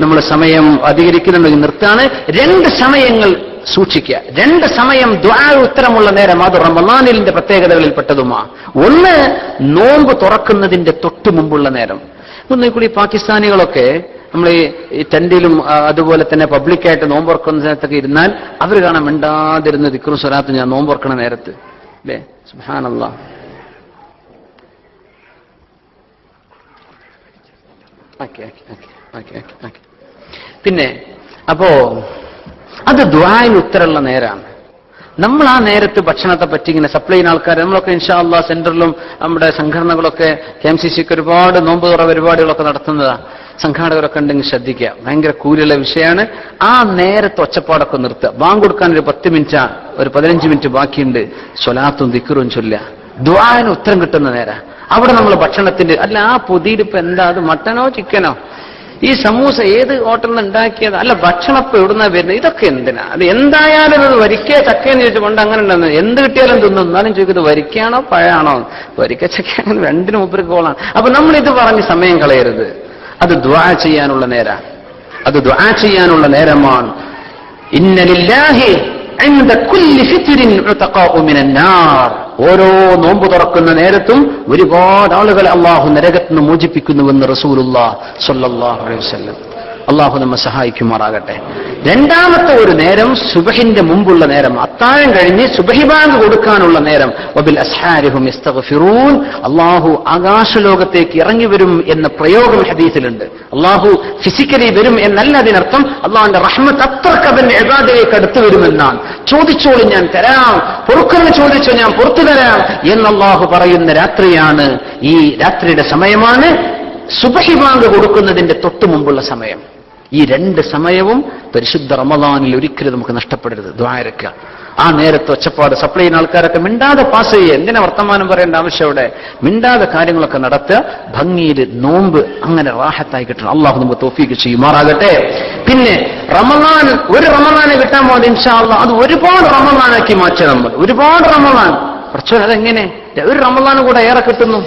നമ്മൾ സമയം അധികരിക്കുന്നുണ്ടെങ്കിൽ നിർത്താണ് രണ്ട് സമയങ്ങൾ സൂക്ഷിക്കുക. രണ്ട് സമയം ദ്വാ ഉത്തരമുള്ള നേരം അത് റമദാനിലിന്റെ പ്രത്യേകതകളിൽപ്പെട്ടതുമാ. ഒന്ന് നോമ്പ് തുറക്കുന്നതിന്റെ തൊട്ടു മുമ്പുള്ള നേരം. ഒന്ന് കൂടി പാകിസ്ഥാനികളൊക്കെ നമ്മൾ ഈ ടെന്റിലും അതുപോലെ തന്നെ പബ്ലിക്കായിട്ട് നോമ്പ് തുറക്കുന്ന നേരത്തൊക്കെ ഇരുന്നാൽ അവർ കാണാൻ മിണ്ടാതിരുന്ന ദിക്കറും സ്വരാത്ത് ഞാൻ നോമ്പ് തുറക്കണ നേരത്ത്. അല്ലേ സുഹാനല്ലാ പിന്നെ അപ്പോ അത് ദ്വായന് ഉത്തരമുള്ള നേരാണ്. നമ്മൾ ആ നേരത്ത് ഭക്ഷണത്തെ പറ്റി ഇങ്ങനെ സപ്ലൈ ചെയ്യുന്ന ആൾക്കാർ നമ്മളൊക്കെ ഇൻഷാ അള്ളാ സെന്ററിലും നമ്മുടെ സംഘടനകളൊക്കെ കെ എം സി സിക്ക് ഒരുപാട് നോമ്പ് തുറ പരിപാടികളൊക്കെ നടത്തുന്നതാ. സംഘാടകരൊക്കെ ഉണ്ടെങ്കിൽ ശ്രദ്ധിക്കുക. ഭയങ്കര കൂലുള്ള വിഷയമാണ്. ആ നേരത്തെ ഒച്ചപ്പാടൊക്കെ നിർത്തുക. ബാങ്ക് കൊടുക്കാൻ ഒരു പത്ത് മിനിറ്റ് ഒരു പതിനഞ്ച് മിനിറ്റ് ബാക്കിയുണ്ട്. സ്വലാത്തും ദിക്കറും ചൊല്ല ദ്വായന് ഉത്തരം കിട്ടുന്ന നേരം അവിടെ നമ്മൾ ഭക്ഷണത്തിന്റെ അല്ല ആ പൊതിയിലിപ്പോ എന്താ അത് മട്ടനോ ചിക്കനോ ഈ സമൂസ ഏത് ഹോട്ടലിൽ നിന്ന് ഉണ്ടാക്കിയത് അല്ല ഭക്ഷണം ഇപ്പൊ എവിടുന്ന വരുന്നത് ഇതൊക്കെ എന്തിനാ അത് എന്തായാലും അത് വരിക്കേ ചക്കയെന്ന് ചോദിച്ചു പണ്ട് അങ്ങനെ ഉണ്ടെന്ന് എന്ത് കിട്ടിയാലും തിന്നും എന്നാലും ചോദിക്കുന്നത് വരിക്കാണോ പഴയാണോ വരിക്ക ചക്ക അങ്ങനെ രണ്ടിനും മുപ്പര് കോളാണ് അപ്പൊ നമ്മൾ ഇത് പറഞ്ഞ് സമയം കളയരുത് അത് ദ്വാ ചെയ്യാനുള്ള നേരാ അത് ദ്വാ ചെയ്യാനുള്ള നേരമാണ് ഇന്നലില്ലാഹി عند كل فطر عتقاء من النار ഓരോ നോമ്പ് തുറക്കുന്ന നേരത്തും ഒരുപാട് ആളുകളെ അള്ളാഹു നരകത്തിന് മോചിപ്പിക്കുന്നുവെന്ന് റസൂലുള്ള സൊല്ലാഹു അലൈഹി വസല്ലം. അള്ളാഹു നമ്മെ സഹായിക്കുമാറാകട്ടെ. രണ്ടാമത്തെ ഒരു നേരം സുബഹിന്റെ മുമ്പുള്ള നേരം അത്താഴം കഴിഞ്ഞ് സുബഹിബാങ്ക് കൊടുക്കാനുള്ള നേരം. വബിൽ അസ്ഹാരിഹും യസ്തഗ്ഫിറൂൻ അള്ളാഹു ആകാശലോകത്തേക്ക് ഇറങ്ങി വരും എന്ന പ്രയോഗം ഹദീസിലുണ്ട്. അള്ളാഹു ഫിസിക്കലി വരും എന്നല്ല അതിനർത്ഥം അള്ളാഹുന്റെ റഹ്മത്ത് അത്രയ്ക്ക് അവന്റെ എബാദയിലേക്ക് അടുത്തു വരുമെന്നാണ്. ചോദിച്ചോളി ഞാൻ തരാം പൊറുക്കെന്ന് ചോദിച്ചോ ഞാൻ പുറത്തു തരാം എന്ന് അള്ളാഹു പറയുന്ന രാത്രിയാണ് ഈ രാത്രിയുടെ സമയമാണ് സുബഹിബാങ്ക് കൊടുക്കുന്നതിന്റെ തൊട്ടു മുമ്പുള്ള സമയം. ഈ രണ്ട് സമയവും പരിശുദ്ധ റമദാനിൽ ഒരിക്കലും നമുക്ക് നഷ്ടപ്പെടരുത്. ദ്വാരക്ക ആ നേരത്തെ ഒച്ചപ്പാട് സപ്ലൈ ചെയ്യുന്ന ആൾക്കാരൊക്കെ മിണ്ടാതെ പാസ് ചെയ്യുക. എന്തിനാ വർത്തമാനം പറയേണ്ട ആവശ്യം അവിടെ? മിണ്ടാതെ കാര്യങ്ങളൊക്കെ നടത്തുക. ഭംഗിയിൽ നോമ്പ് അങ്ങനെ റാഹത്തായി കിട്ടണം. അള്ളാഹു നമുക്ക് തോഫീക്ക് ചെയ്യുമാറാകട്ടെ. പിന്നെ റമദാൻ ഒരു റമദാനെ കിട്ടാൻ പോകുന്നത് ഇൻഷാ അള്ളാഹ് അത് ഒരുപാട് റമദാനാക്കി മാറ്റുക നമ്മൾ. ഒരുപാട് റമദാൻ. കുറച്ചു അതെങ്ങനെ? ഒരു റമദാൻ കൂടെ ഏറെ കിട്ടുന്നു.